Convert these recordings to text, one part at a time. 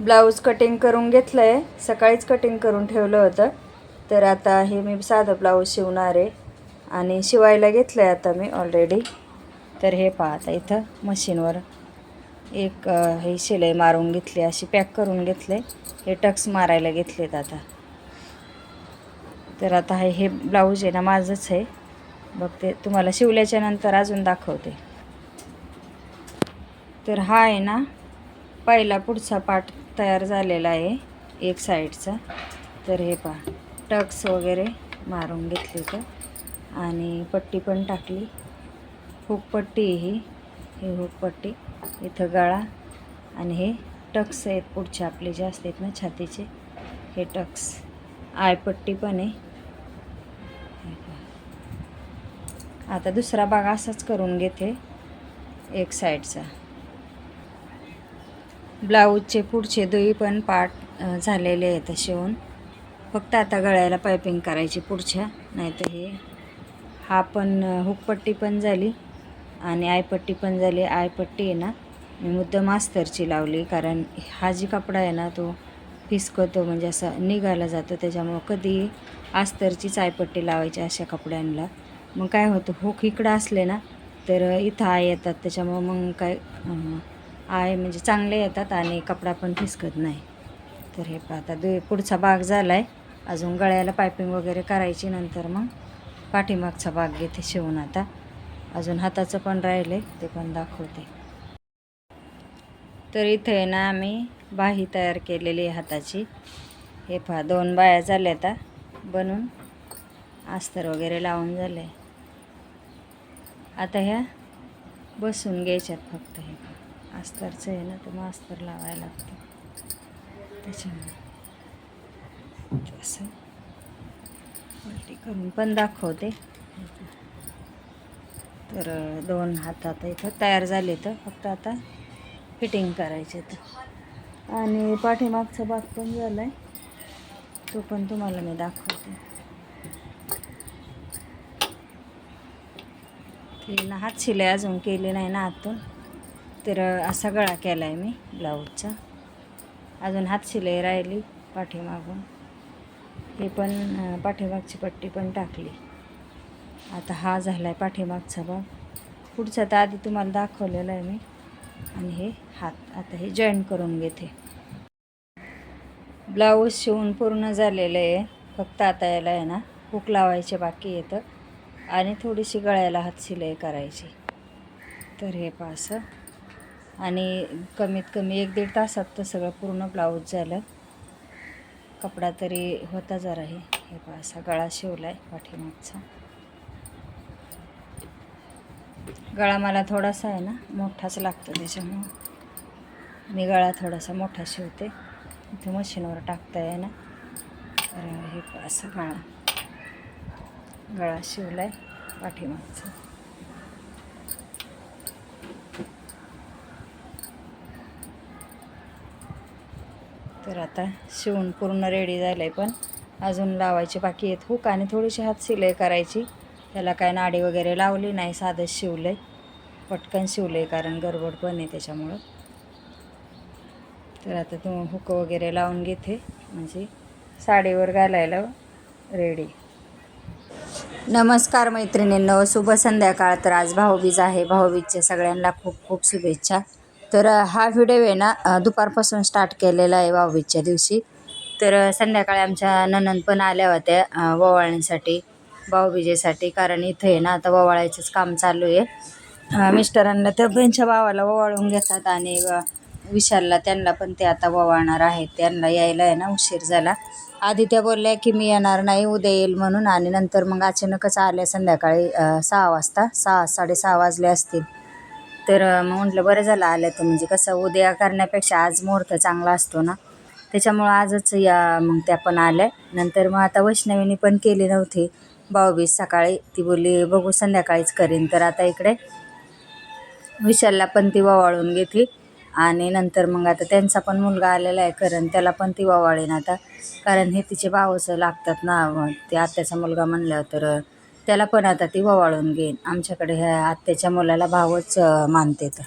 Blouse cutting करून घेतलं आहे सकाळीच कटिंग करून ठेवलं होतं. तर आता हे मी साधं ब्लाऊज शिवणार आहे. आणि शिवायला घेतलं आहे आता मी ऑलरेडी तर हे पाहता इथं मशीनवर एक हे शिलाई मारून घेतली अशी पॅक करून घेतले हे टक्स मारायला घेतलेत आता. तर आता हे हे ब्लाऊज आहे ना माझंच आहे. बघते तुम्हाला शिवल्याच्या नंतर अजून दाखवते. तर हा आहे ना पहिला पुढचा पार्ट तयार झालेला आहे एक साईडचा. तर हे पहा टक्स वगैरे मारून घेतले तर आणि पट्टी पण टाकली. हुकपट्टी ही. ही हुकपट्टी. इथं गळा. आणि हे टक्स आहेत पुढचे आपले जे असतात ना छातीचे. हे टक्स. आयपट्टी पण आहे. हे पहा. आता दुसरा भाग असाच करून घेते एक साईडचा. ब्लाऊजचे पुढचे दुई पण पार्ट झालेले आहेत शिवून फक्त आता गळ्याला पायपिंग करायची पुढच्या नाहीतर हे. हा पण हुकपट्टी पण झाली आणि आयपट्टी पण झाली. आयपट्टी आहे ना मी मुद्दाम अस्तरची लावली कारण हा जी कपडा आहे ना तो फिसकतो म्हणजे असा निघायला जातो. त्याच्यामुळं कधी अस्तरचीच आयपट्टी लावायची अशा कपड्यांना मग काय होतं हुक इकडं असले ना तर इथं आय येतात. त्याच्यामुळं मग काय आहे आय म्हणजे चांगले येतात आणि कपडा पण फिसकत नाही. तर हे पाहता दु पुढचा भाग झाला आहे अजून गळ्याला पायपिंग वगैरे करायची नंतर मग पाठीमागचा भाग घेते शिवून आता. अजून हाताचं पण राहिलं आहे ते पण दाखवते. तर इथे आहे ना आम्ही बाही तयार केलेली आहे हाताची. हे पहा दोन बाया झाल्या आता. बनून अस्तर वगैरे लावून झाले आता ह्या बसून घ्यायच्यात फक्त हे. पहा. अस्तरचं आहे ना तर मग अस्तर लावायला लागतं. त्याच्यामुळे. असं उलटी करून पण दाखवते. तर दोन हात आता इथं तयार झाले तर फक्त आता फिटिंग करायचे तर. आणि पाठीमागचा भाग पण झाला आहे तो पण तुम्हाला मी दाखवते. ते ना हात शिलाई अजून केली नाही ना आतून. तर असा गळा केला आहे मी ब्लाऊजचा. अजून हात शिलाई राहिली पाठीमागून. हे पण पाठीमागची पट्टी पण टाकली. आता हा झाला आहे पाठीमागचा भाग. पुढचा तर आधी तुम्हाला दाखवलेला आहे मी. आणि हे हात आता हे जॉईन करून घेते. ब्लाऊज शिवून पूर्ण झालेलं आहे. फक्त आता याला आहे ना हुक लावायचे बाकी येतं आणि थोडीशी गळ्याला हात शिलाई करायची. तर हे पासं असं. आणि कमीत कमी एक दीड तासात तर सगळं पूर्ण ब्लाऊज झालं. कपडा तरी होता जरा हे. हे पहा असा गळा शिवला आहे पाठीमागचा. गळा मला थोडासा आहे ना मोठाच लागतो त्याच्यामुळं. मी गळा थोडासा मोठा शिवते. इथे मशीनवर टाकता आहे ना तर हे पहा असं गळा. गळा शिवला आहे पाठीमागचा. तर आता शिवून पूर्ण रेडी झालं आहे पण. अजून लावायची बाकी आहेत. हुक आणि थोडीशी हात शिलाई करायची. त्याला काय नाडी वगैरे लावली नाही साधं शिवलं आहे पटकन शिवलं आहे कारण गडबड पण आहे त्याच्यामुळं. तर आता तू हुक वगैरे लावून घेते. म्हणजे साडीवर घालायला रेडी नमस्कार मैत्रिणींनो. शुभ संध्याकाळ. तर आज भाऊबीज आहे. भाऊबीजच्या सगळ्यांना खूप खूप शुभेच्छा. तर हा व्हिडिओ आहे ना दुपारपासून स्टार्ट केलेला आहे वावीच्या दिवशी. तर संध्याकाळी आमच्या ननंद पण आल्या होत्या अ, ववाळण्यासाठी भाऊबीजेसाठी. कारण इथं आहे ना आता ववाळायचंच काम चालू आहे. मिस्टरांना त्या त्यांच्या भावाला ववाळून घेतात आणि विशालला त्यांना पण ते आता ववाळणार आहेत. त्यांना यायला आहे ना उशीर झाला. आधी त्या बोलल्या की मी येणार नाही उद्या येईल म्हणून. आणि नंतर मग अचानकच आल्या संध्याकाळी सहा वाजता सहा साडेसहा वाजले असतील. तर मग म्हटलं बरं झालं आलं तर. म्हणजे कसं उद्या करण्यापेक्षा आज मुहूर्त चांगला असतो ना. त्याच्यामुळं आजच या मग त्या पण आल्या. नंतर मग आता वैष्णवीने पण केली नव्हती. भाऊबीज सकाळी ती बोलली बघू संध्याकाळीच करीन. तर आता इकडे विशालला पण ती ववाळून घेतली. आणि नंतर मग आता त्यांचा पण मुलगा आलेला आहे करण. त्याला पण ती ववाळीन आता. कारण हे तिचे भावच लागतात ना. मग ते आत्याचा मुलगा म्हणल्यावर तर त्याला पण आता ती ववाळून घेईन. आमच्याकडे ह्या आत्याच्या मुलाला भावच मानते तर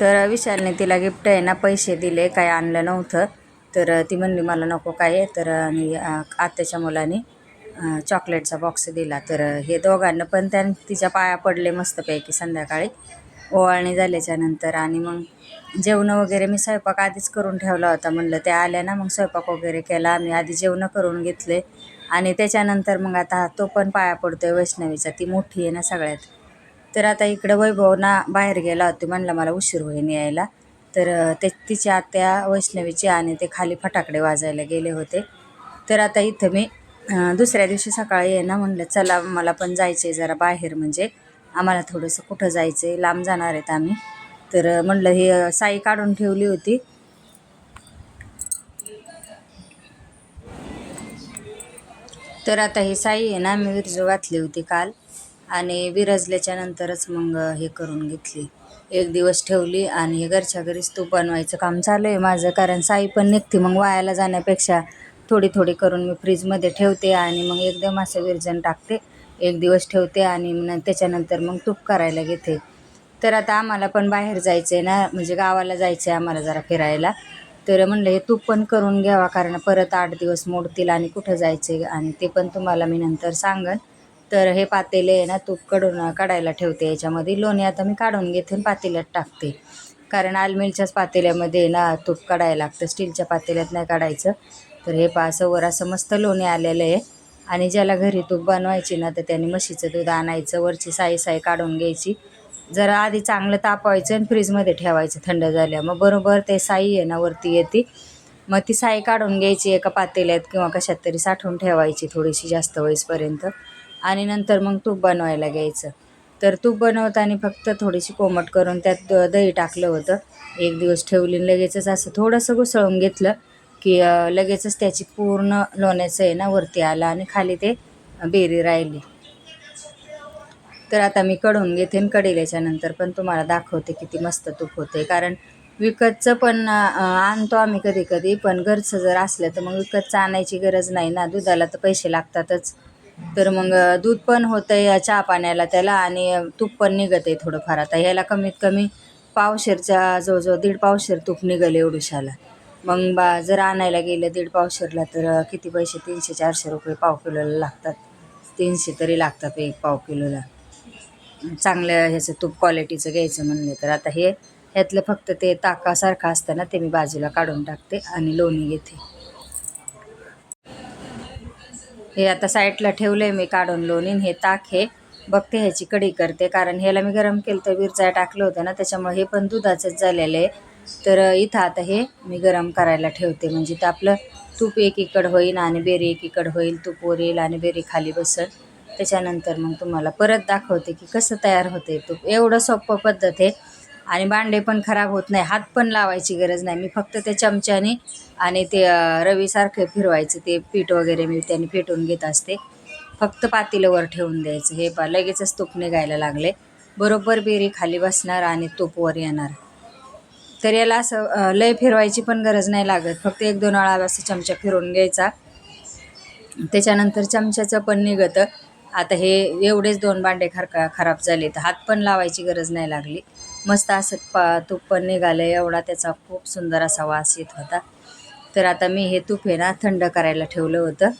तर विशालने तिला गिफ्ट आहे ना पैसे दिले काय आणलं नव्हतं. तर ती म्हणली मला नको काय तर आणि आत्याच्या मुलाने चॉकलेटचा बॉक्स दिला. तर हे दोघांना पण त्या तिच्या पाया पडले मस्तपैकी संध्याकाळी. ओवाळणी झाल्याच्यानंतर आणि मग जेवणं वगैरे मी स्वयंपाक आधीच करून ठेवला होता. म्हणलं त्या आल्या ना मग स्वयंपाक वगैरे केला. आम्ही आधी जेवणं करून घेतले. आणि त्याच्यानंतर मग आता तो पण पाया पडतो आहे वैष्णवीचा. ती मोठी आहे ना सगळ्यात. तर आता इकडं वैभव ना बाहेर गेला होते. म्हणलं मला उशीर होईन यायला. तर ते तिच्या आत्या वैष्णवीची आणि ते खाली फटाकडे वाजायला गेले होते. तर आता इथं मी दुसऱ्या दिवशी सकाळी आहे ना म्हणलं चला मला पण जायचं आहे जरा बाहेर म्हणजे. आम्हाला थोडंसं कुठं जायचं आहे लांब जाणार आहेत आम्ही. तर म्हणलं हे साई काढून ठेवली होती. तर आता ही साई आहे ना मी विरजू घातली होती काल आणि विरजल्याच्या नंतरच मग हे करून घेतली. एक दिवस ठेवली आणि हे घरच्या घरीच तूप बनवायचं काम चालू आहे माझं कारण साई पण निघते मग वायाला जाण्यापेक्षा थोडी थोडी करून मी फ्रीजमध्ये ठेवते आणि मग एकदम असं विरजन टाकते. एक दिवस ठेवते आणि त्याच्यानंतर मग तूप करायला घेते. तर आता आम्हाला पण बाहेर जायचं आहे ना म्हणजे गावाला जायचं आहे आम्हाला जरा फिरायला. तर म्हणलं हे तूप पण करून घ्यावा कारण परत आठ दिवस मोडतील आणि कुठं जायचं आहे आणि ते पण तुम्हाला मी नंतर सांगन. तर हे पातेले आहे ना तूपकडून काढायला ठेवते याच्यामध्ये लोणी आता मी काढून घेते आणि पातेल्यात टाकते. कारण आलमिलच्याच पातेल्यामध्ये ना तूप काढायला लागतं स्टीलच्या पातेल्यात नाही काढायचं. तर हे पा असं वर असं मस्त लोणी आलेलं आहे. आणि ज्याला घरी तूप बनवायची ना तर त्याने म्हशीचं दूध आणायचं वरची साई साई काढून घ्यायची. जरा आधी चांगलं तापवायचं आणि फ्रीजमध्ये ठेवायचं थंड झाल्या मग बरोबर ते साई आहे ना वरती येते. मग ती साई काढून घ्यायची एका पातेल्यात किंवा कशात तरी साठवून ठेवायची थोडीशी जास्त वेळेसपर्यंत आणि नंतर मग तूप बनवायला घ्यायचं. तर तूप बनवताना फक्त थोडीशी कोमट करून त्यात द- दही टाकलं होतं. एक दिवस ठेवली आणि लगेचच असं थोडंसं घुसळून घेतलं की लगेचच त्याची पूर्ण लोण्याचं आहे ना वरती आलं आणि खाली ते बेरी राहिली. तर आता मी कढून घेते आणि कढील्याच्या नंतर पण तुम्हाला दाखवते किती मस्त तूप होते कारण विकतचं पण आणतो आम्ही कधी कधी पण घरचं जर असलं तर मग विकतचं आणायची गरज नाही ना. दुधाला तर पैसे लागतातच. तर मग दूध पण होतं आहे चहा पाण्याला त्याला आणि तूप पण निघत आहे थोडंफार. आता ह्याला कमीत कमी पावशेरच्या जवळजवळ दीड पावशेर तूप निघाले एवढुशाला. मग बा जर आणायला गेलं दीड पावशेरला तर किती पैसे? तीनशे चारशे रुपये पाव किलोला लागतात. तीनशे तरी लागतात एक पाव किलोला. चांगल्या ह्याचं तूप क्वालिटीचं घ्यायचं म्हणलं तर. आता हे ह्यातलं फक्त ते ताकासारखं असतं ना ते मी बाजूला काढून टाकते आणि लोणी घेते. हे आता साईडला ठेवलं आहे मी काढून लोणी हे ताक हे. बघते ह्याची कढी करते कारण ह्याला मी गरम केलं तर विरचा टाकलं होतं ना त्याच्यामुळे हे पण दुधाचंच झालेलं आहे. तर इथं आता हे मी गरम करायला ठेवते म्हणजे ते आपलं तूप एकीकडं होईल आणि बेरी एकीकडं होईल तूप वर येईल आणि बेरी खाली बसल. त्याच्यानंतर मग तुम्हाला परत दाखवते की कसं तयार होते तूप एवढं सोपं पद्धत आहे. आणि भांडे पण खराब होत नाही. हात पण लावायची गरज नाही. मी फक्त ते चमच्याने आणि ते रवीसारखे रवीसारखं फिरवायचं. ते पीठ वगैरे मी त्याने फेटून घेत असते. फक्त पातेलं ठेवून द्यायचं. हे पा लगेचच तूप निघायला लागले. बरोबर बेरी खाली बसणार आणि तूप वर येणार. तर याला असं लय फिरवायची पण गरज नाही लागत. फक्त एक दोन वेळा असं चमचा फिरवून घ्यायचा. त्याच्यानंतर चमच्याचं पण निघतं. आता हे एवढेच दोन भांडे खरका खराब झाले तर हात पण लावायची गरज नाही लागली. मस्त असं पा तूप पण निघालं. एवढा त्याचा खूप सुंदर असा वास येत होता. तर आता मी हे तूप आहे ना थंड करायला ठेवलं होतं.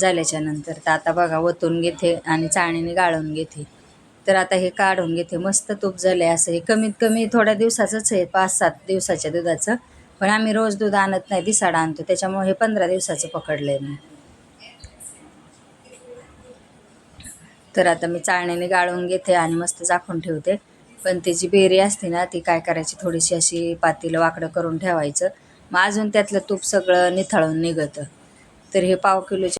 झाल्याच्यानंतर तर आता बघा ओतून घेते आणि चाळणीने गाळून घेते. तर आता हे काढून घेते. मस्त तूप झालं आहे असं. हे कमीत कमी थोड्या दिवसाचंच आहे पाच सात दिवसाच्या दुधाचं. पण आम्ही रोज दूध आणत नाही दिसाडा आणतो. त्याच्यामुळे हे पंधरा दिवसाचं पकडलं आहे मी. तर आता मी चाळणीने गाळून घेते आणि मस्त झाकून ठेवते. पण त्याची बेरी असते ना ती काय करायची? थोडीशी अशी पातेलं वाकडं करून ठेवायचं. मग अजून त्यातलं तूप सगळं निथळून निघतं. तर हे पाव किलोचे